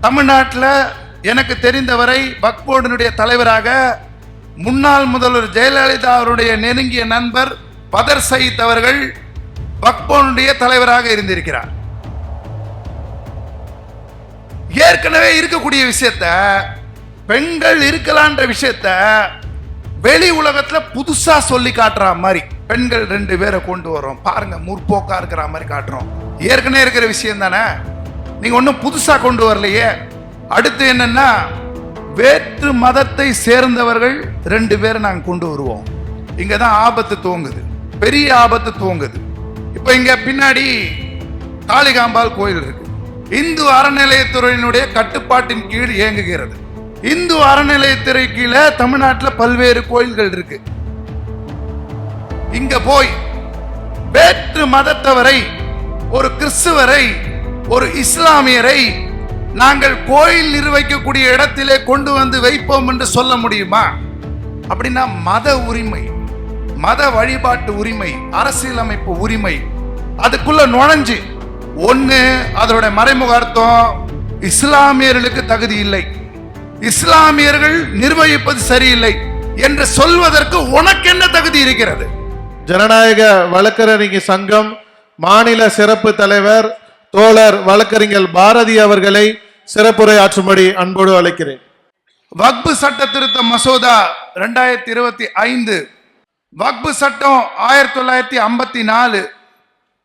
தமிழ்நாட்டில் எனக்கு தெரிந்தவரை வக்போர்டினுடைய தலைவராக முன்னாள் முதல்வர் ஜெயலலிதா அவருடைய நெருங்கிய நண்பர் பதர் சயித் அவர்கள் பக்போனுடைய தலைவராக இருந்திருக்கிறார். ஏற்கனவே இருக்கக்கூடிய விஷயத்த பெண்கள் இருக்கலான்ற விஷயத்த வெளி உலகத்தில் புதுசா சொல்லி காட்டுற மாதிரி பெண்கள் ரெண்டு பேரை கொண்டு வரோம் பாருங்க முற்போக்கா இருக்கிற மாதிரி காட்டுறோம். ஏற்கனவே இருக்கிற விஷயம் தானே? நீங்க ஒன்றும் புதுசாக கொண்டு வரலையே. அடுத்து என்னன்னா வேற்று மதத்தை சேர்ந்தவர்கள் ரெண்டு பேரை நாங்கள் கொண்டு வருவோம். இங்கே தான் ஆபத்து துவங்குது. பெரிய ஆபத்து துவங்குது. இப்போ இங்க பின்னாடி காளிகாம்பாள் கோயில் இருக்கு. இந்து அறநிலையத்துறையினுடைய கட்டுப்பாட்டின் கீழ் இயங்குகிறது. இந்து அறநிலையத்துறை கீழே தமிழ்நாட்டில் பல்வேறு கோயில்கள் இருக்கு. இங்க போய் வேற்று மதத்தவரை ஒரு கிறிஸ்துவரை ஒரு இஸ்லாமியரை நாங்கள் கோயில் நிர்வகிக்கக்கூடிய இடத்திலே கொண்டு வந்து வைப்போம் என்று சொல்ல முடியுமா? அப்படின்னா மத உரிமை மத வழிபாட்டு உரிமை அரசியலமைப்பு உரிமை அதுக்குள்ள நுழைஞ்சு ஒன்று அதோட மறைமுக அர்த்தம் இஸ்லாமியர்களுக்கு தகுதி இல்லை. இஸ்லாமியர்கள் நிர்வகிப்பது சரியில்லை என்று சொல்வதற்கு உனக்கு என்ன தகுதி இருக்கிறது? ஜனநாயக வழக்கறிஞர் சங்கம் மாநில சிறப்பு தலைவர் தோழர் வழக்கறிஞர் பாரதி அவர்களை சிறப்புரை ஆற்றும்படி அன்போடு அழைக்கிறேன். வக்பு சட்ட திருத்த மசோதா ரெண்டாயிரத்தி இருபத்தி ஐந்து. வக்பு சட்டம் ஆயிரத்தி தொள்ளாயிரத்தி ஐம்பத்தி நாலு.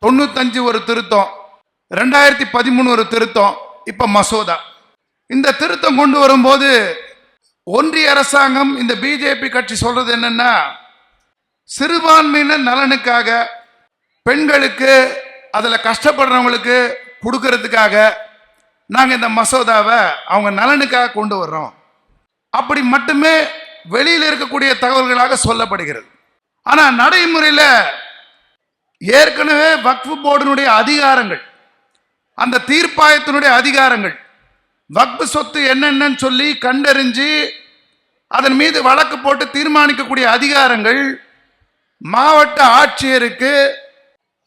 தொண்ணூத்தஞ்சு ஒரு திருத்தம். ரெண்டாயிரத்தி பதிமூணு ஒரு திருத்தம். இப்ப மசோதா. இந்த திருத்தம் கொண்டு வரும்போது ஒன்றிய அரசாங்கம் இந்த பிஜேபி கட்சி சொல்றது என்னன்னா சிறுபான்மையினர் நலனுக்காக பெண்களுக்கு அதில் கஷ்டப்படுறவங்களுக்கு கொடுக்கறதுக்காக நாங்கள் இந்த மசோதாவை அவங்க நலனுக்காக கொண்டு வர்றோம். அப்படி மட்டுமே வெளியில் இருக்கக்கூடிய தகவல்களாக சொல்லப்படுகிறது. ஆனால் நடைமுறையில் ஏற்கனவே வக்ஃபு போர்டினுடைய அதிகாரங்கள் அந்த தீர்ப்பாயத்தினுடைய அதிகாரங்கள் வக்ஃபு சொத்து என்னென்னு சொல்லி கண்டறிஞ்சு அதன் மீது வழக்கு போட்டு தீர்மானிக்கக்கூடிய அதிகாரங்கள் மாவட்ட ஆட்சியருக்கு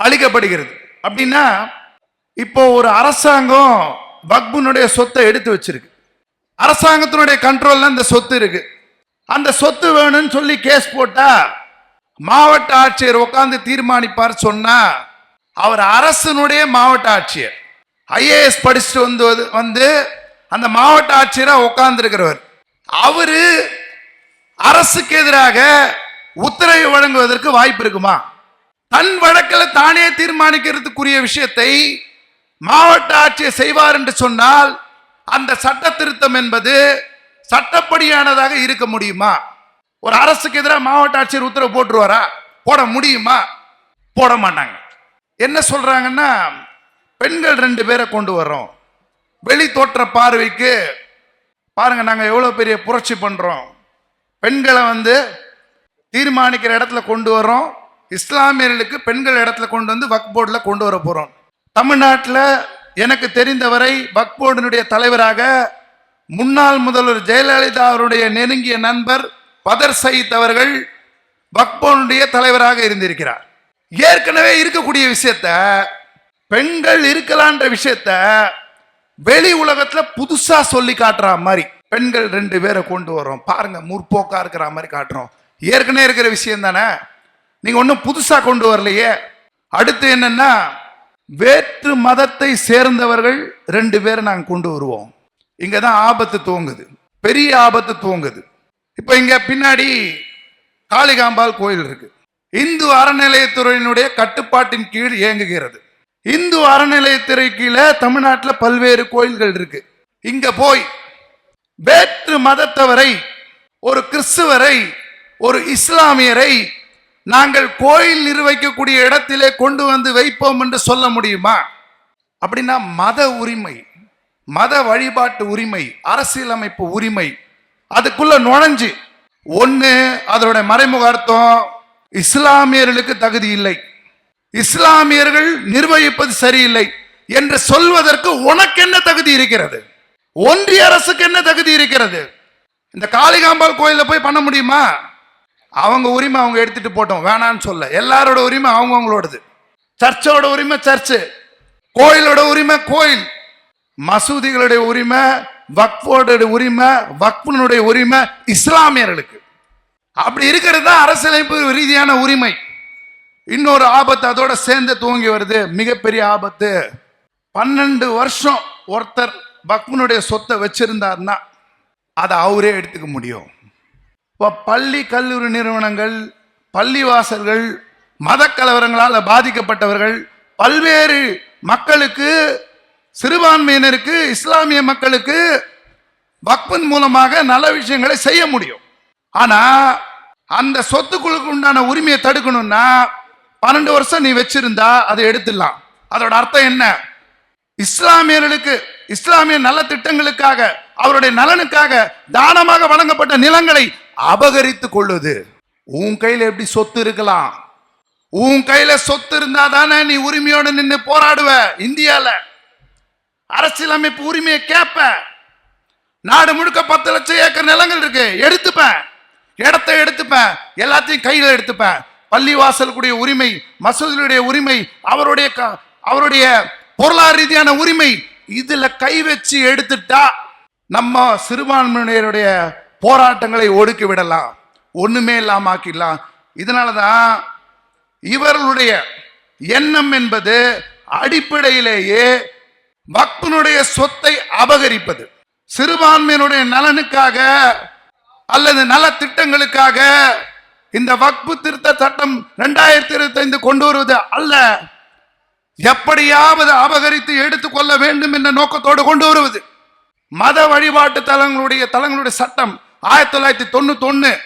அளிக்கப்படுகிறது. அப்படின்னா இப்போ ஒரு அரசாங்கம் பக்புனுடைய சொத்தை எடுத்து வச்சிருக்கு. அரசாங்கத்தினுடைய கண்ட்ரோல்ல இந்த சொத்து இருக்கு. அந்த சொத்து வேணும்னு சொல்லி கேஸ் போட்டா மாவட்ட ஆட்சியர் உட்காந்து தீர்மானிப்பார் சொன்னா அவர் அரசனுடைய மாவட்ட ஆட்சியர். ஐஏஎஸ் படிச்சுட்டு வந்து வந்து அந்த மாவட்ட ஆட்சியராக உட்கார்ந்துருக்கிறவர். அவரு அரசுக்கு எதிராக உத்தரவு வழங்குவதற்கு வாய்ப்பு இருக்குமா? தன் வழக்கில் தானே தீர்மானிக்கிறதுக்குரிய விஷயத்தை மாவட்ட ஆட்சியர் செய்வார் என்று சொன்னால் அந்த சட்ட திருத்தம் என்பது சட்டப்படியானதாக இருக்க முடியுமா? ஒரு அரசுக்கு எதிராக மாவட்ட ஆட்சியர் உத்தரவு போட்டுருவாரா? போட முடியுமா? போட மாட்டாங்க. என்ன சொல்றாங்கன்னா பெண்கள் ரெண்டு பேரை கொண்டு வர்றோம். வெளி தோற்ற பார்வைக்கு பாருங்க நாங்கள் எவ்வளோ பெரிய புரட்சி பண்ணுறோம் பெண்களை வந்து தீர்மானிக்கிற இடத்துல கொண்டு வர்றோம். இஸ்லாமியர்களுக்கு பெண்கள் இடத்துல கொண்டு வந்து வக் போர்டில் கொண்டு வர போகிறோம் தமிழ்நாட்டில் எனக்கு தெரிந்தவரை வக் போர்டினுடைய தலைவராக முன்னாள் முதல்வர் ஜெயலலிதா அவருடைய நெருங்கிய நண்பர் பதர் சயித் அவர்கள் வக் தலைவராக இருந்திருக்கிறார். ஏற்கனவே இருக்கக்கூடிய விஷயத்த பெண்கள் இருக்கலான்ற விஷயத்த வெளி உலகத்தில் புதுசா சொல்லி காட்டுற மாதிரி பெண்கள் ரெண்டு பேரை கொண்டு வரோம் பாருங்க முற்போக்கா இருக்கிற மாதிரி காட்டுறோம். ஏற்கனவே இருக்கிற விஷயம் தானே? நீங்க ஒன்றும் புதுசாக கொண்டு வரலையே. அடுத்து என்னன்னா வேற்று மதத்தை சேர்ந்தவர்கள் ரெண்டு பேரை நாங்கள் கொண்டு வருவோம். இங்கே தான் ஆபத்து துவங்குது. பெரிய ஆபத்து துவங்குது. இப்போ இங்கே பின்னாடி காளிகாம்பாள் கோயில் இருக்கு. இந்து அறநிலையத்துறையினுடைய கட்டுப்பாட்டின் கீழ் இயங்குகிறது. இந்து அறநிலையத்துறை கீழே தமிழ்நாட்டில் பல்வேறு கோயில்கள் இருக்கு. இங்க போய் வேற்று மதத்தவரை ஒரு கிறிஸ்துவரை ஒரு இஸ்லாமியரை நாங்கள் கோயில் நிர்வகிக்கக்கூடிய இடத்திலே கொண்டு வந்து வைப்போம் என்று சொல்ல முடியுமா? அப்படின்னா மத உரிமை மத வழிபாட்டு உரிமை அரசியலமைப்பு உரிமை அதுக்குள்ள நுழைஞ்சு ஒன்று அதோட மறைமுக அர்த்தம் இஸ்லாமியர்களுக்கு தகுதி இல்லை. இஸ்லாமியர்கள் நிர்வகிப்பது சரியில்லை என்று சொல்வதற்கு உனக்கு என்ன தகுதி இருக்கிறது? ஒன்றிய அரசுக்கு என்ன தகுதி இருக்கிறது? இந்த காளிகாம்பாள் கோயிலில் போய் பண்ண முடியுமா? அவங்க உரிமை அவங்க எடுத்துட்டு போட்டோம். வேணான்னு சொல்ல. எல்லாரோட உரிமை அவங்கவுங்களோடது. சர்ச்சோட உரிமை சர்ச்சு கோயிலோட உரிமை கோயில். மசூதிகளுடைய உரிமை வக்ஃபோட உரிமை வக்ஃபனுடைய உரிமை இஸ்லாமியர்களுக்கு. அப்படி இருக்கிறது தான் அரசியலமைப்பு ரீதியான உரிமை. இன்னொரு ஆபத்து அதோட சேர்ந்து தூங்கி வருது. மிகப்பெரிய ஆபத்து. பன்னெண்டு வருஷம் ஒருத்தர் பக்மனுடைய சொத்தை வச்சிருந்தார்னா அதை அவரே எடுத்துக்க முடியும். இப்போ பள்ளி கல்லூரி நிறுவனங்கள் பள்ளிவாசல்கள் மத கலவரங்களால் பாதிக்கப்பட்டவர்கள் பல்வேறு மக்களுக்கு சிறுபான்மையினருக்கு இஸ்லாமிய மக்களுக்கு வக்பின் மூலமாக நல்ல விஷயங்களை செய்ய முடியும். ஆனா அந்த சொத்துக்குழுக்கு உண்டான உரிமையை தடுக்கணும்னா பன்னெண்டு வருஷம் நீ வச்சிருந்தா அதை எடுத்துடலாம். அதோட அர்த்தம் என்ன? இஸ்லாமியர்களுக்கு இஸ்லாமிய நல திட்டங்களுக்காக அவருடைய நலனுக்காக தானமாக வழங்கப்பட்ட நிலங்களை அபகரித்து கொள்ளுது. உன் கையில் எப்படி சொத்து இருக்கலாம்? உன் கையில சொத்து இருந்தா தானே நீ உரிமையோடு நின்று போராடுவ இந்தியாவில் அரசியலமைப்பு உரிமையை கேட்ப நாடு முழுக்க பத்து லட்சம் ஏக்கர் நிலங்கள் இருக்கு எடுத்துப்பேன் இடத்த எடுத்துப்பேன் எல்லாத்தையும் கையில் எடுத்துப்பேன் பள்ளிவாசலுடைய உரிமை மசூதியுடைய உரிமை அவருடைய க- அவருடைய பொருளாதார ரீதியான உரிமை இதுல கை வச்சு எடுத்துட்டா நம்ம சிறுபான்மையினருடைய போராட்டங்களை ஒடுக்கி விடலாம். ஒன்றுமே இல்லாம ஆக்கிடலாம். இதனால தான் இவர்களுடைய எண்ணம் என்பது அடிப்படையிலேயே வக்பனுடைய சொத்தை அபகரிப்பது. சிறுபான்மையினுடைய நலனுக்காக அல்லது நல திட்டங்களுக்காக இந்த வக்பு திருத்த சட்டம் ரெண்டாயிரத்தி இருபத்தி ஐந்து கொண்டு வருவது அல்ல. எப்படியாவது அபகரித்து எடுத்துக்கொள்ள வேண்டும் என்ற நோக்கத்தோடு கொண்டு வருவது. மத வழிபாட்டு தலங்களுடைய தலங்களுடைய சட்டம் ஆயிரத்தி தொள்ளாயிரத்தி தொண்ணூத்தொன்று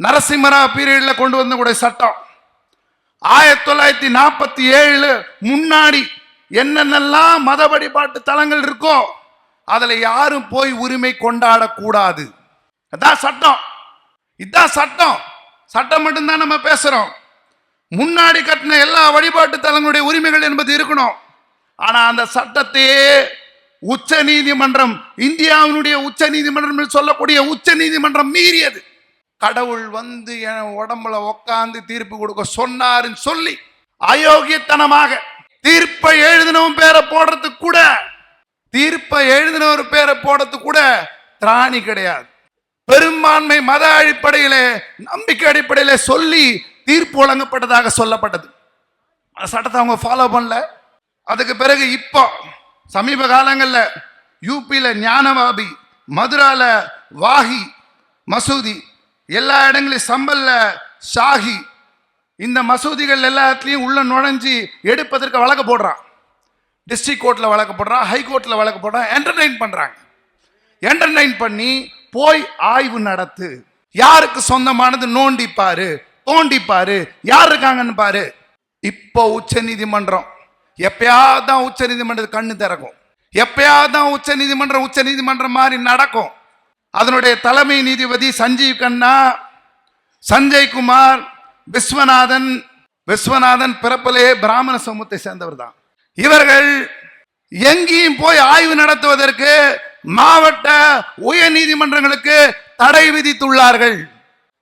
நரசிம்மராவ் நரசிம்மரா கொண்டு வந்த கூட சட்டம். ஆயிரத்தி தொள்ளாயிரத்தி நாற்பத்தி ஏழு முன்னாடி என்னென்னலாம் மத வழிபாட்டு தலங்கள் இருக்கோ அதில் யாரும் போய் உரிமை கொண்டாடக்கூடாது. அதான் சட்டம். இதான் சட்டம். சட்டம் மட்டும்தான் நம்ம பேசுகிறோம் முன்னாடி கட்டின எல்லா வழிபாட்டு தலங்களுடைய உரிமைகள் என்பது இருக்கணும். ஆனால் அந்த சட்டத்தையே உச்ச நீதிமன்றம் இந்தியாவினுடைய உச்ச நீதிமன்றம் என்று சொல்லக்கூடிய உச்ச நீதிமன்றம் மீறியது. கடவுள் வந்து என் உடம்புல உக்காந்து தீர்ப்பு கொடுக்க சொன்னாருன்னு சொல்லி அயோக்கியத்தனமாக தீர்ப்பை எழுதினவன் பேரை போடுறதுக்கு கூட தீர்ப்பை எழுதினவர் பேரை போடுறதுக்கு கூட திராணி கிடையாது. பெரும்பான்மை மத அடிப்படையில நம்பிக்கை அடிப்படையில சொல்லி தீர்ப்பு வழங்கப்பட்டதாக சொல்லப்பட்டது. அந்த சட்டத்தை அவங்க ஃபாலோ பண்ணல. அதுக்கு பிறகு இப்போ சமீப காலங்களில் யூபியில் ஞானவாபி மதுராவில் வாஹி மசூதி எல்லா இடங்களையும் சம்பல்ல ஷாஹி இந்த மசூதிகள் எல்லாத்துலேயும் உள்ள நுழைஞ்சி எடுப்பதற்கு வழக்கு போடுறான். டிஸ்ட்ரிக்ட் கோர்ட்டில் வழக்கு போடுறான் ஹை கோர்ட்டில் வழக்கு போடுறான் என்டர்டைன் பண்ணுறாங்க என்டர்டைன் பண்ணி போய் ஆய்வு நடத்து. யாருக்கு சொந்தமானது நோண்டிப்பாரு தோண்டிப்பாரு யார் இருக்காங்கன்னு பாரு. இப்போ உச்ச நீதிமன்றம் எப்பயாவது தான் உச்ச நீதிமன்றம் கண்ணு திறக்கும். எப்பயாவது தான் உச்ச நீதிமன்றம் உச்ச நீதிமன்றம் மாதிரி நடக்கும். அதனுடைய தலைமை நீதிபதி சஞ்சீவ் கண்ணா சஞ்சய் குமார் விஸ்வநாதன் விஸ்வநாதன் பிறப்பிலே பிராமண சமூகத்தை சேர்ந்தவர் தான். இவர்கள் எங்கேயும் போய் ஆய்வு நடத்துவதற்கு மாவட்ட உயர் நீதிமன்றங்களுக்கு தடை விதித்துள்ளார்கள்.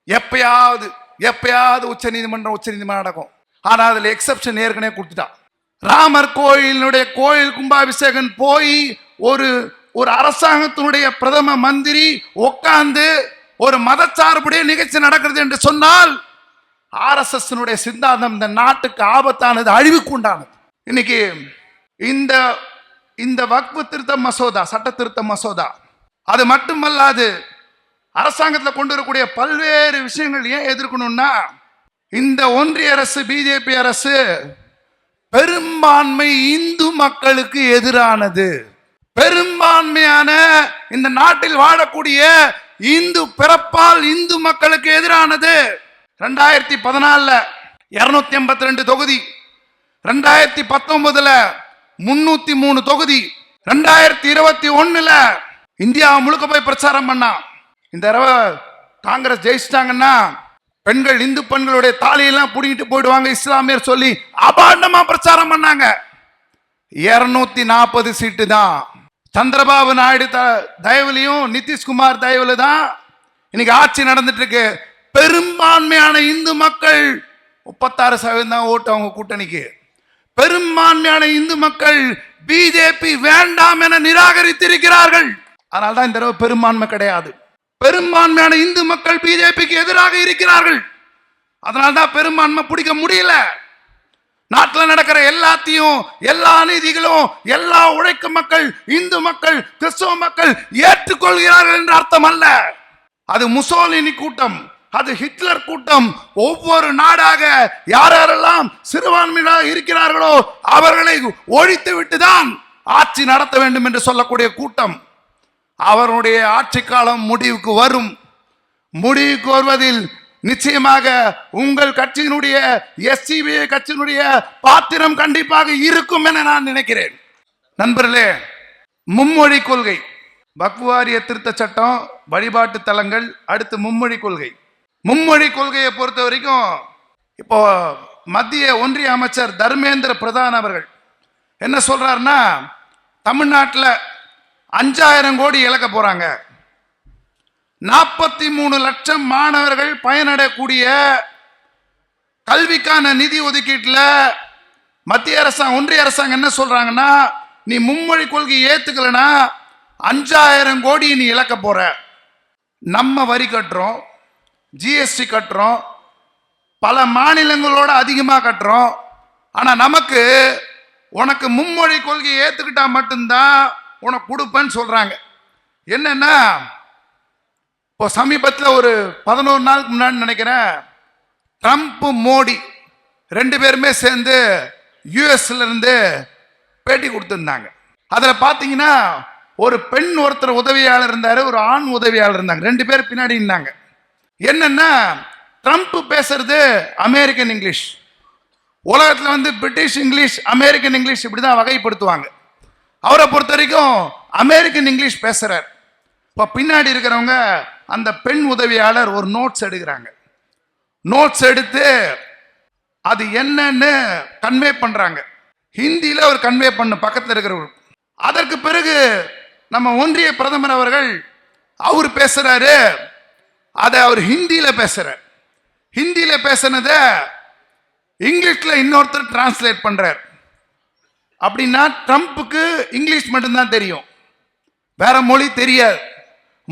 எப்பயாவது எப்பயாவது உச்ச நீதிமன்றம் உச்ச நீதிமன்றம் நடக்கும். ஆனால் அதில் எக்ஸெப்ஷன் ஏற்கனவே கொடுத்துட்டான். ராமர் கோயிலினுடைய கோயில் கும்பாபிஷேகன் போய் ஒரு ஒரு அரசாங்கத்தினுடைய பிரதம மந்திரி உட்கார்ந்து ஒரு மதச்சார்புடைய நிகழ்ச்சி நடக்கிறது என்று சொன்னால் ஆர்எஸ்எஸ் சித்தாந்தம் இந்த நாட்டுக்கு ஆபத்தானது அழிவுக்கு உண்டானது இன்னைக்கு இந்த இந்த வக்பு திருத்த மசோதா சட்ட திருத்த மசோதா அது மட்டுமல்லாது அரசாங்கத்தில் கொண்டு வரக்கூடிய பல்வேறு விஷயங்கள் ஏன் எதிர்க்கணும்னா இந்த ஒன்றிய அரசு பிஜேபி அரசு பெரும்பான்மை இந்து மக்களுக்கு எதிரானது. பெரும்பான்மையான இந்த நாட்டில் வாழக்கூடிய இந்து பிறப்பால் இந்து மக்களுக்கு எதிரானது. ரெண்டாயிரத்தி பதினாலில் இருநூத்தி எண்பத்தி ரெண்டு தொகுதி. ரெண்டாயிரத்தி பத்தொன்பதுல முன்னூத்தி மூணு தொகுதி. ரெண்டாயிரத்தி இருபத்தி ஒண்ணுல இந்தியா முழுக்க போய் பிரச்சாரம் பண்ணான். இந்த தடவை காங்கிரஸ் ஜெயிச்சிட்டாங்கன்னா பெண்கள் இந்து பெண்களுடைய தாலியெல்லாம் பிடிக்கிட்டு போயிடுவாங்க இஸ்லாமியர் சொல்லி அபாண்டமா பிரச்சாரம் பண்ணாங்க. இருநூத்தி நாற்பது சீட்டு தான். சந்திரபாபு நாயுடு த தயவுலையும் நிதிஷ்குமார் தயவுல தான் இன்னைக்கு ஆட்சி நடந்துட்டு இருக்கு பெரும்பான்மையான இந்து மக்கள் முப்பத்தாறு சதவீதம் தான் ஓட்டு அவங்க கூட்டணிக்கு. பெரும்பான்மையான இந்து மக்கள் பிஜேபி வேண்டாம் என நிராகரித்திருக்கிறார்கள். அதனால்தான் இந்த தடவை பெரும்பான்மை கிடையாது. பெரும்பான்மையான இந்து மக்கள் பிஜேபிக்கு எதிராக இருக்கிறார்கள். அதனால தான் பெரும்பான்மை பிடிக்க முடியல. நாட்டில் நடக்கிற எல்லாத்தையும் எல்லா நீதிகளும் எல்லா உழைக்கும் மக்கள் இந்து மக்கள் கிறிஸ்தவ மக்கள் ஏற்றுக்கொள்கிறார்கள் என்ற அர்த்தம் அல்ல அது முசோலினி கூட்டம் அது ஹிட்லர் கூட்டம். ஒவ்வொரு நாடாக யார் யாரெல்லாம் சிறுபான்மையினராக இருக்கிறார்களோ அவர்களை ஒழித்து விட்டுதான் ஆட்சி நடத்த வேண்டும் என்று சொல்லக்கூடிய கூட்டம். அவருடைய ஆட்சி காலம் முடிவுக்கு வரும். முடிவுக்கு வருவதில் நிச்சயமாக உங்கள் கட்சியினுடைய எஸ்சிபி கட்சியினுடைய பாத்திரம் கண்டிப்பாக இருக்கும் என நான் நினைக்கிறேன். நண்பர்களே மும்மொழி கொள்கை. பக்வாரிய திருத்த சட்டம் வழிபாட்டு தலங்கள் அடுத்து மும்மொழி கொள்கை. மும்மொழி கொள்கையை பொறுத்த வரைக்கும் இப்போ மத்திய ஒன்றிய அமைச்சர் தர்மேந்திர பிரதான் அவர்கள் என்ன சொல்றாருன்னா தமிழ்நாட்டில் அஞ்சாயிரம் கோடி இழக்க போறாங்க. நாற்பத்தி மூணு லட்சம் மாணவர்கள் பயனடையக்கூடிய கல்விக்கான நிதி ஒதுக்கீட்டில் மத்திய அரசாங்கம் ஒன்றிய அரசாங்கம் என்ன சொல்றாங்கன்னா நீ மும்மொழி கொள்கை ஏத்துக்கலனா அஞ்சாயிரம் கோடி நீ இழக்க போற. நம்ம வரி கட்டுறோம் ஜிஎஸ்டி கட்டுறோம் பல மாநிலங்களோட அதிகமாக கட்டுறோம். ஆனால் நமக்கு உனக்கு மும்மொழி கொள்கையை ஏற்றுக்கிட்டா மட்டும்தான் உனக்கு கொடுப்பேன்னு சொல்கிறாங்க என்னென்னா இப்போ சமீபத்தில் ஒரு பதினோரு நாளுக்கு முன்னாடி நினைக்கிறேன் ட்ரம்ப் மோடி ரெண்டு பேருமே சேர்ந்து யூஎஸ்லேருந்து பேட்டி கொடுத்துருந்தாங்க. அதில் பார்த்தீங்கன்னா ஒரு பெண் ஒருத்தர் உதவியாளர் இருந்தார் ஒரு ஆண் உதவியாளர் இருந்தாங்க. ரெண்டு பேர் பின்னாடி இருந்தாங்க என்னென்னா ட்ரம்ப் பேசுறது அமெரிக்கன் இங்கிலீஷ். உலகத்தில் வந்து பிரிட்டிஷ் இங்கிலீஷ் அமெரிக்கன் இங்கிலீஷ் இப்படி தான் வகைப்படுத்துவாங்க. அவரை பொறுத்த வரைக்கும் அமெரிக்கன் இங்கிலீஷ் பேசுகிறார் இப்போ பின்னாடி இருக்கிறவங்க அந்த பெண் உதவியாளர் ஒரு நோட்ஸ் எடுக்கிறாங்க. நோட்ஸ் எடுத்து அது என்னன்னு கன்வே பண்ணுறாங்க ஹிந்தியில் அவர் கன்வே பண்ண பக்கத்தில் இருக்கிறவர் அதற்கு பிறகு நம்ம ஒன்றிய பிரதமர் அவர்கள் அவர் பேசுகிறாரு அதை அவர் ஹிந்தியில் பேசுகிறார் ஹிந்தியில் பேசுனதை இங்கிலீஷில் இன்னொருத்தர் டிரான்ஸ்லேட் பண்ணுறார் அப்படின்னா ட்ரம்ப்புக்கு இங்கிலீஷ் மட்டும்தான் தெரியும். வேற மொழி தெரியாது.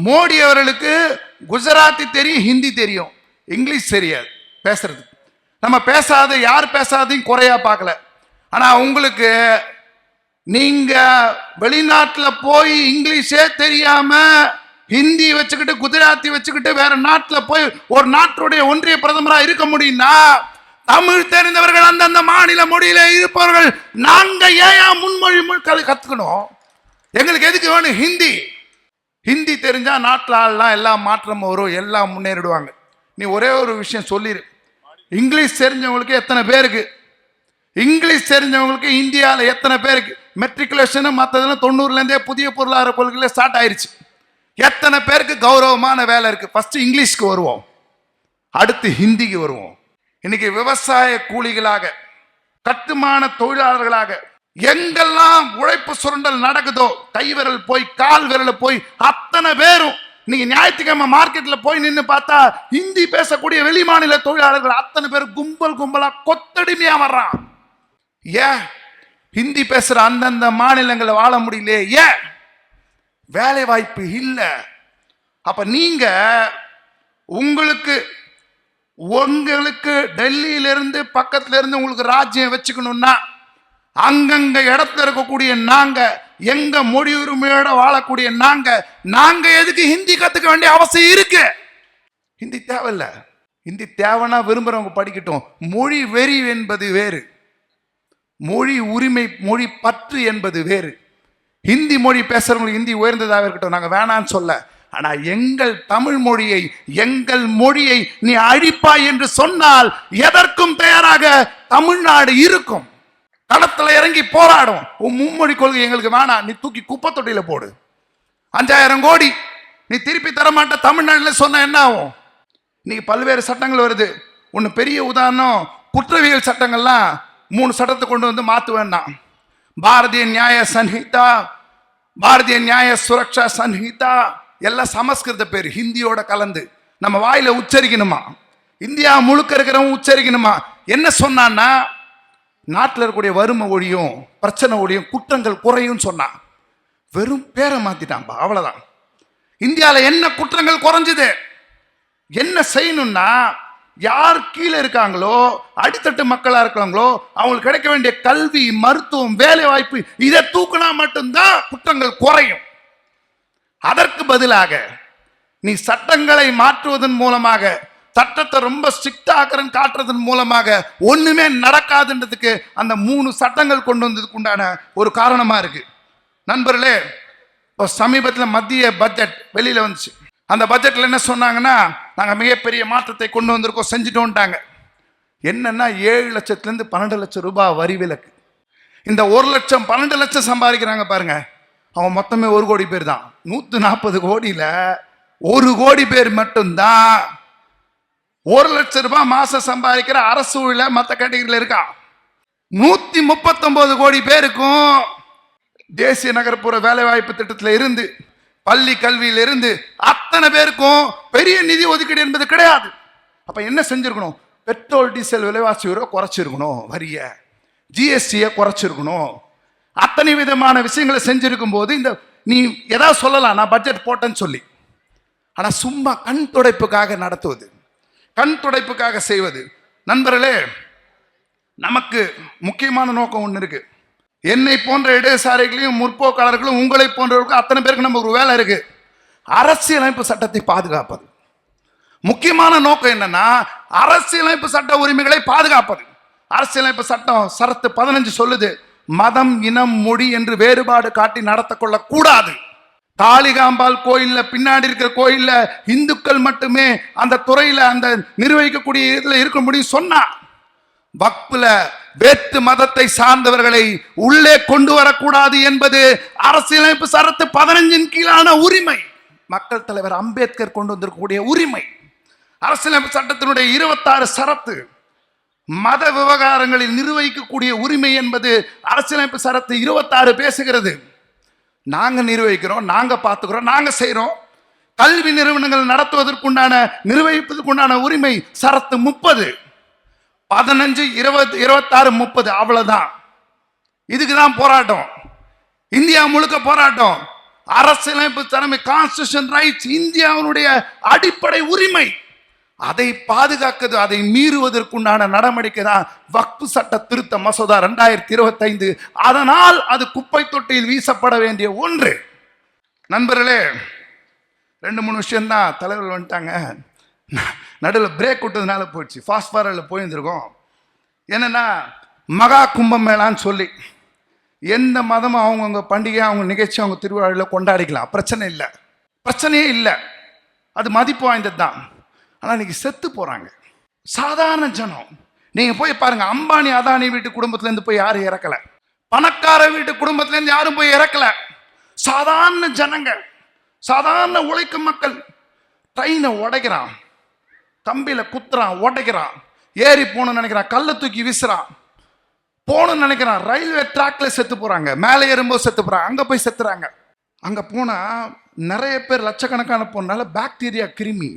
மோடி அவர்களுக்கு குஜராத்தி தெரியும் ஹிந்தி தெரியும். இங்கிலீஷ் தெரியாது பேசுறது நம்ம பேசாத யார் பேசாதையும் குறையா பார்க்கல. ஆனால் உங்களுக்கு நீங்கள் வெளிநாட்டில் போய் இங்கிலீஷே தெரியாம ஹிந்தி வச்சுக்கிட்டு குஜராத்தி வச்சுக்கிட்டு வேற நாட்டில் போய் ஒரு நாட்டுடைய ஒன்றிய பிரதமராக இருக்க முடியும்னா தமிழ் தெரிந்தவர்கள் அந்தந்த மாநில மொழியில இருப்பவர்கள் நாங்க ஏன் முன்மொழி மொழி கத்துக்கணும்? எங்களுக்கு எதுக்கு வேணும்? ஹிந்தி. ஹிந்தி தெரிஞ்சா நாட்டில் ஆள்லாம் எல்லா மாற்றமும் வரும் எல்லாம் முன்னேறிடுவாங்க. நீ ஒரே ஒரு விஷயம் சொல்லிடு இங்கிலீஷ் தெரிஞ்சவங்களுக்கு எத்தனை பேருக்கு? இங்கிலீஷ் தெரிஞ்சவங்களுக்கு இந்தியாவில் எத்தனை பேருக்கு? மெட்ரிகுலேஷனு மற்றதெல்லாம் தொண்ணூறுலேருந்தே புதிய பொருளாதார கொள்கையில் ஸ்டார்ட் ஆயிடுச்சு எத்தனை பேருக்கு கௌரவமான வேலை இருக்குது ஃபஸ்ட்டு இங்கிலீஷ்க்கு வருவோம். அடுத்து ஹிந்திக்கு வருவோம். இன்னைக்கு விவசாய கூலிகளாக கட்டுமான தொழிலாளர்களாக எங்கெல்லாம் உழைப்பு சுரண்டல் நடக்குதோ கை விரல் போய் கால் விரல் போய் அத்தனை பேரும் நீங்க ஞாயிற்றுக்கிழமை மார்க்கெட்ல போய் நின்று பார்த்தா ஹிந்தி பேசக்கூடிய வெளி மாநில தொழிலாளர்கள் அத்தனை பேர் கும்பல் கும்பலா கொத்தடிமையா வர்றான். ஏன்? ஹிந்தி பேசுற அந்தந்த மாநிலங்களை வாழ முடியலையே? ஏன்? வேலை வாய்ப்பு இல்லை. அப்ப நீங்க உங்களுக்கு உங்களுக்கு டெல்லியிலிருந்து இருந்து இருந்து உங்களுக்கு ராஜ்யம் வச்சுக்கணும்னா அங்கங்க இடத்துல இருக்கக்கூடிய நாங்க எங்க மொழி உரிமையோட வாழக்கூடிய நாங்க நாங்க எதுக்கு ஹிந்தி கத்துக்க வேண்டிய அவசியம் இருக்கு? ஹிந்தி தேவையில்ல. ஹிந்தி தேவைன்னா விரும்புறவங்க படிக்கட்டும். மொழி வெறி என்பது வேறு. மொழி உரிமை மொழி பற்று என்பது வேறு. ஹிந்தி மொழி பேசுறவங்களுக்கு ஹிந்தி உயர்ந்ததாக இருக்கட்டும். நாங்கள் வேணான்னு சொல்ல. ஆனா எங்கள் தமிழ் மொழியை எங்கள் மொழியை நீ அழிப்பாய் என்று சொன்னால் எதற்கும் தயாராக தமிழ்நாடு இருக்கும். களத்தில் இறங்கி போராடும். உன் மும்மொழி கொள்கை எங்களுக்கு வேணாம். நீ தூக்கி குப்பை தொட்டியில போடு. அஞ்சாயிரம் கோடி நீ திருப்பி தரமாட்ட தமிழ்நாட்டில் தமிழ்நாடுல என்ன ஆகும்? இன்னைக்கு பல்வேறு சட்டங்கள் வருது. ஒன்று பெரிய உதாரணம் குற்றவியல் சட்டங்கள்லாம் மூணு சட்டத்தை கொண்டு வந்து மாற்ற வேண்டாம் பாரதிய நியாய சன்ஹிதா பாரதிய நியாய சுரக்ஷா சன்ஹிதா எல்லாம் சமஸ்கிருத பேர் ஹிந்தியோட கலந்து நம்ம வாயில உச்சரிக்கணுமா? இந்தியா முழுக்க இருக்கிறவங்க உச்சரிக்கணுமா? என்ன சொன்னான்னா நாட்டில் இருக்கக்கூடிய வறுமை ஒழியும் பிரச்சனை ஒழியும் குற்றங்கள் குறையும் சொன்னான் வெறும் பேரை மாத்திட்டான்பா அவ்வளோதான் இந்தியாவில் என்ன குற்றங்கள் குறைஞ்சுது? என்ன செய்யணும்னா யார் கீழே இருக்காங்களோ அடித்தட்டு மக்களாக இருக்காங்களோ அவங்களுக்கு கிடைக்க வேண்டிய கல்வி மருத்துவம் வேலை வாய்ப்பு இதை தூக்குனா மட்டும்தான் குற்றங்கள் குறையும். அதற்கு பதிலாக நீ சட்டங்களை மாற்றுவதன் மூலமாக சட்டத்தை ரொம்ப ஸ்ட்ரிக்ட் ஆக்கிறன்னு காட்டுறதன் மூலமாக ஒன்றுமே நடக்காதுன்றதுக்கு அந்த மூணு சட்டங்கள் கொண்டு வந்ததுக்கு உண்டான ஒரு காரணமாக இருக்குது நண்பர்களே இப்போ சமீபத்தில் மத்திய பட்ஜெட் வெளியில் வந்துச்சு. அந்த பட்ஜெட்டில் என்ன சொன்னாங்கன்னா நாங்கள் மிகப்பெரிய மாற்றத்தை கொண்டு வந்திருக்கோம் செஞ்சுட்டோன்ட்டாங்க என்னன்னா ஏழு லட்சத்துலேருந்து பன்னெண்டு லட்சம் ரூபாய் வரி விலக்கு. இந்த ஒரு லட்சம் பன்னெண்டு லட்சம் சம்பாதிக்கிறாங்க பாருங்கள் அவன் மொத்தமே ஒரு கோடி பேர் தான் நூற்று நாற்பது கோடியில் ஒரு கோடி பேர் மட்டும்தான். ஒரு லட்சம் ரூபாய் மாதம் சம்பாதிக்கிற அரசு ஊழில மற்ற கேட்டகரியில் இருக்கா? நூத்தி முப்பத்தொன்பது கோடி பேருக்கும் தேசிய நகர்ப்புற வேலைவாய்ப்பு திட்டத்தில் இருந்து பள்ளி கல்வியில் இருந்து அத்தனை பேருக்கும் பெரிய நிதி ஒதுக்கீடு என்பது கிடையாது. அப்ப என்ன செஞ்சிருக்கணும்? பெட்ரோல் டீசல் விலைவாசி உயர்வை குறைச்சிருக்கணும் வரிய. ஜிஎஸ்டியை குறைச்சிருக்கணும். அத்தனை விதமான விஷயங்களை செஞ்சிருக்கும் போது இந்த நீ எதாவது சொல்லலாம் நான் பட்ஜெட் போட்டேன்னு சொல்லி. ஆனால் சும்மா கண் துடைப்புக்காக நடத்துவது கண் துடைப்புக்காக செய்வது. நண்பர்களே நமக்கு முக்கியமான நோக்கம் ஒன்று இருக்கு. என்னை போன்ற இடதுசாரிகளையும் முற்போக்காளர்களும் உங்களை போன்றவர்களுக்கும் அத்தனை பேருக்கு நம்ம ஒரு வேலை இருக்கு. அரசியலமைப்பு சட்டத்தை பாதுகாப்பது. முக்கியமான நோக்கம் என்னன்னா அரசியலமைப்பு சட்ட உரிமைகளை பாதுகாப்பது. அரசியலமைப்பு சட்டம் சரத்து பதினஞ்சு சொல்லுது. மதம் இனம் மொழி என்று வேறுபாடு காட்டி நடத்தக்கொள்ள கூடாது தாலிகாம்பால் கோயிலில் பின்னாடி இருக்கிற கோயிலில் இந்துக்கள் மட்டுமே அந்த துறையில் அந்த நிர்வகிக்கக்கூடிய இதில் இருக்க முடியும் சொன்னா வக்புல வேற்று மதத்தை சார்ந்தவர்களை உள்ளே கொண்டு வரக்கூடாது என்பது அரசியலமைப்பு சரத்து பதினஞ்சின் கீழான உரிமை. மக்கள் தலைவர் அம்பேத்கர் கொண்டு வந்திருக்கக்கூடிய உரிமை. அரசியலமைப்பு சட்டத்தினுடைய இருபத்தாறு சரத்து. மத விவகாரங்களில் நிர்வகிக்கக்கூடிய உரிமை என்பது அரசியலமைப்பு சரத்து இருபத்தாறு பேசுகிறது. நாங்கள் நிர்வகிக்கிறோம் நாங்கள் பார்த்துக்கிறோம் நாங்கள் செய்கிறோம் கல்வி நிறுவனங்கள் நடத்துவதற்குண்டான நிர்வகிப்பதற்குண்டான உரிமை சரத்து முப்பது. பதினஞ்சு இருபது இருபத்தாறு முப்பது அவ்வளோதான் இதுக்கு தான் போராட்டம். இந்தியா முழுக்க போராட்டம். அரசியலமைப்பு தலைமை கான்ஸ்டியூஷன் ரைட்ஸ் இந்தியாவினுடைய அடிப்படை உரிமை. அதை பாதுகாக்கிறது அதை மீறுவதற்குண்டான நடவடிக்கை தான் வக்பு சட்ட திருத்த மசோதா ரெண்டாயிரத்தி இருபத்தைந்து. அதனால் அது குப்பை தொட்டியில் வீசப்பட வேண்டிய ஒன்று. நண்பர்களே ரெண்டு மூணு விஷயம்தான் தலைவர்கள் வந்துட்டாங்க. நடுவில் பிரேக் விட்டதுனால போயிடுச்சு. ஃபாஸ்ட் ஃபார்வர்டில் போயிருந்துருக்கோம் என்னென்னா மகா கும்பமேளான்னு சொல்லி எந்த மதமும் அவங்கவுங்க பண்டிகை அவங்க நிகழ்ச்சி அவங்க திருவிழாவில் கொண்டாடிக்கலாம். பிரச்சனை இல்லை. பிரச்சனையே இல்லை. அது மதிப்பு வாய்ந்தது தான் ஆனால் இன்னைக்கு செத்து போகிறாங்க சாதாரண ஜனம். நீங்கள் போய் பாருங்கள் அம்பானி அதானி வீட்டு குடும்பத்துலேருந்து போய் யாரும் இறக்கல. பணக்கார வீட்டு குடும்பத்துலேருந்து யாரும் போய் இறக்கல. சாதாரண ஜனங்க சாதாரண உழைக்கும் மக்கள் ட்ரெயினை உடைக்கிறான். தம்பியில் குத்துறான் உடைக்கிறான். ஏறி போகணும்னு நினைக்கிறான் கல்லை தூக்கி வீசுறான். போகணும்னு நினைக்கிறான் ரயில்வே ட்ராக்ல செத்து போகிறாங்க மேலே ஏறும்போது செத்து போகிறாங்க அங்கே போய் செத்துறாங்க. அங்கே போனால் நிறைய பேர் லட்சக்கணக்கான போனால பாக்டீரியா கிருமி.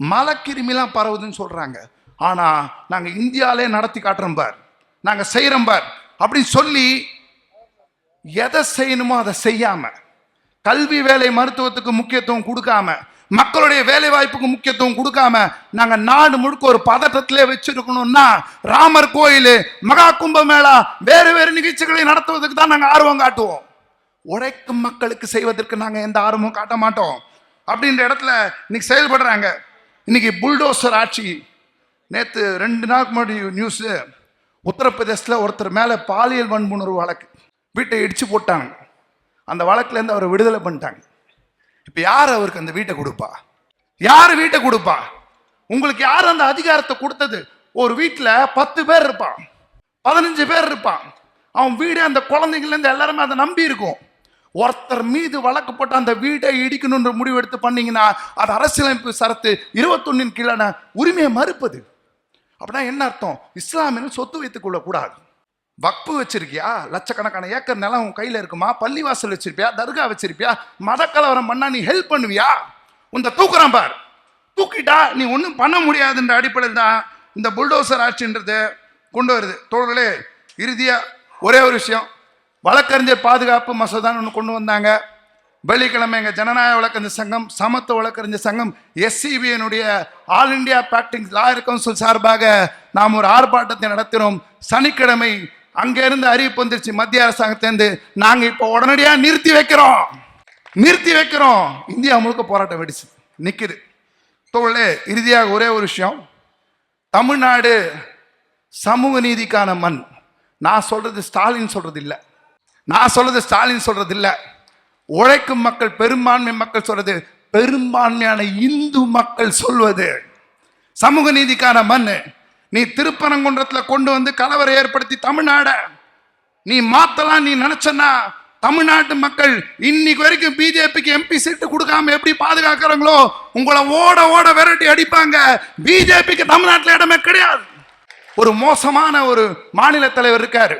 மலக்கிருமிலாம் பரவுதுன்னு சொல்கிறாங்க ஆனால் நாங்கள் இந்தியாவிலே நடத்தி காட்டுறோம் பார். நாங்கள் செய்கிறோம் பார். அப்படின்னு சொல்லி எதை செய்யணுமோ அதை செய்யாமல் கல்வி வேலை மருத்துவத்துக்கு முக்கியத்துவம் கொடுக்காம மக்களுடைய வேலை வாய்ப்புக்கு முக்கியத்துவம் கொடுக்காம நாங்க நாடு முழுக்க ஒரு பதட்டத்திலே வச்சிருக்கணும்னா ராமர் கோயில் மகா கும்பமேளா வேறு வேறு நிகழ்ச்சிகளை நடத்துவதற்கு தான் நாங்க ஆர்வம் காட்டுவோம். உழைக்கும் மக்களுக்கு செய்வதற்கு நாங்க எந்த ஆர்வமும் காட்ட மாட்டோம். அப்படின்ற இடத்துல இன்னைக்கு செயல்படுறாங்க. இன்னைக்கு புல்டோசர் ஆட்சி. நேற்று ரெண்டு நாள் முன்னாடி நியூஸு உத்தரப்பிரதேசத்தில் ஒருத்தர் மேலே பாலியல் வன்புணர்வு வழக்கு. வீட்டை இடித்து போட்டாங்க. அந்த வழக்குலேருந்து அவரை விடுதலை பண்ணிட்டாங்க. இப்போ யார் அவருக்கு அந்த வீட்டை கொடுப்பா? யார் வீட்டை கொடுப்பா? உங்களுக்கு யார் அந்த அதிகாரத்தை கொடுத்தது? ஒரு வீட்டில் பத்து பேர் இருப்பான். பதினஞ்சு பேர் இருப்பான். அவன் வீடு அந்த குழந்தைங்கள்லேருந்து எல்லாருமே அதை நம்பி இருக்கும். ஒருத்தர் மீது வழக்கு போட்டு அந்த வீட்டை இடிக்கணுன்ற முடிவு எடுத்து பண்ணீங்கன்னா அது அரசியலமைப்பு சரத்து இருபத்தொன்னின் கீழான உரிமையை மறுப்பது. அப்படின்னா என்ன அர்த்தம்? இஸ்லாமியர்கள் சொத்து வைத்துக் கொள்ளக்கூடாது. வக்பு வச்சிருக்கியா? லட்சக்கணக்கான ஏக்கர் நிலம் உன் கையில் இருக்குமா? பள்ளிவாசல் வச்சிருப்பியா? தர்கா வச்சிருப்பியா? மதக்கலவரம் பண்ணா நீ ஹெல்ப் பண்ணுவியா? உந்த தூக்குறான் பார். தூக்கிட்டா நீ ஒன்றும் பண்ண முடியாதுன்ற அடிப்படையில் தான் இந்த புல்டோசர் ஆட்சின்றது கொண்டு வருது. தோழர்களே இறுதியாக ஒரே ஒரு விஷயம். வழக்கறிஞர் பாதுகாப்பு மசோதான்னு ஒன்று கொண்டு வந்தாங்க. வெள்ளிக்கிழமை எங்கள் ஜனநாயக வழக்கறிஞர் சங்கம் சமத்துவ வழக்கறிஞர் சங்கம் எஸ்சிபியினுடைய all India practising lawyer council சார்பாக நாம் ஒரு ஆர்ப்பாட்டத்தை நடத்தினோம். சனிக்கிழமை அங்கேருந்து அறிவிப்பு வந்துருச்சு. மத்திய அரசாங்கத்திலேருந்து நாங்கள் இப்போ உடனடியாக நிறுத்தி வைக்கிறோம். நிறுத்தி வைக்கிறோம். இந்தியா முழுக்க போராட்டம் வெடிச்சு நிற்கிது தோழே இறுதியாக ஒரே ஒரு விஷயம். தமிழ்நாடு சமூக நீதிக்கான மண். நான் சொல்கிறது ஸ்டாலின் சொல்கிறது இல்லை. நான் சொல்றது ஸ்டாலின் சொல்றது இல்லை உழைக்கும் மக்கள் பெரும்பான்மை மக்கள் சொல்றது பெரும்பான்மையான இந்து மக்கள் சொல்வது. சமூக நீதிக்கான மண் நீ திருப்பரங்குன்றத்தில் கொண்டு வந்து கலவரை ஏற்படுத்தி தமிழ்நாட. நீ மாத்தலாம் நீ நினைச்சனா தமிழ்நாட்டு மக்கள் இன்னைக்கு வரைக்கும் பிஜேபிக்கு எம்பி சீட்டு கொடுக்காம எப்படி பாதுகாக்கிறாங்களோ உங்களை ஓட ஓட விரட்டி அடிப்பாங்க. பிஜேபிக்கு தமிழ்நாட்டில் இடமே கிடையாது. ஒரு மோசமான ஒரு மாநில தலைவர் இருக்காரு.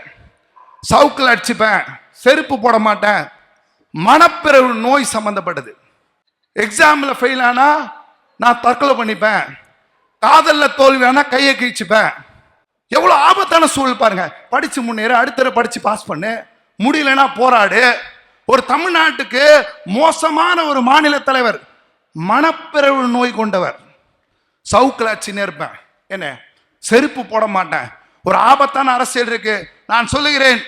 சவுக்கில் அடிச்சுப்பேன் செருப்பு போட மாட்டேன். மனப்பிறவு நோய் சம்மந்தப்பட்டது எக்ஸாமில் ஃபெயில் ஆனால் நான் தற்கொலை பண்ணிப்பேன். காதலில் தோல்வி ஆனால் கையை கிழிச்சுப்பேன். எவ்வளோ ஆபத்தான சூழல் பாருங்க. படித்து முன்னேற அடுத்தர படித்து பாஸ் பண்ணு. முடியலன்னா போராடு. ஒரு தமிழ்நாட்டுக்கு மோசமான ஒரு மாநில தலைவர் மனப்பிறவு நோய் கொண்டவர். சவுக்கில் அச்சுன்னு இருப்பேன். என்ன? செருப்பு போட மாட்டேன். ஒரு ஆபத்தான அரசியல் இருக்குது நான் சொல்லுகிறேன்.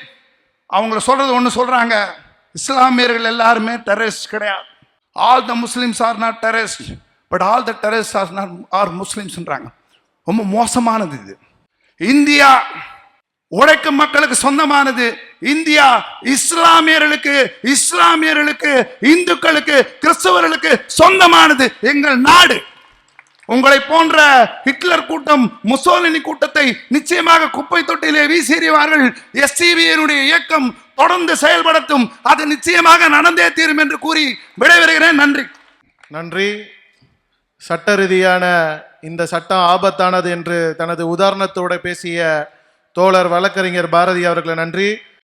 அவங்கள சொல்கிறது ஒன்று சொல்கிறாங்க இஸ்லாமியர்கள் எல்லாருமே டெரரிஸ்ட் கிடையாது. All the Muslims are not terrorist but all the terrorist are not are முஸ்லீம்ஸ்ன்றாங்க ரொம்ப மோசமானது இது. இந்தியா உழைக்கும் மக்களுக்கு சொந்தமானது. இந்தியா இஸ்லாமியர்களுக்கு இஸ்லாமியர்களுக்கு இந்துக்களுக்கு கிறிஸ்தவர்களுக்கு சொந்தமானது. எங்கள் நாடு. உங்களை போன்ற ஹிட்லர் கூட்டம் முசோலினி கூட்டத்தை நிச்சயமாக குப்பை தொட்டிலே வீசியறிவார்கள். எஸ்டிபியனுடைய இயக்கம் தொடர்ந்து செயல்படுத்தும் அது நிச்சயமாக நடந்தே தீரும் என்று கூறி விடைபெறுகிறேன். நன்றி. நன்றி. சட்ட ரீதியான இந்த சட்டம் ஆபத்தானது என்று தனது உதாரணத்தோடு பேசிய தோழர் வழக்கறிஞர் பாரதி அவர்களை நன்றி.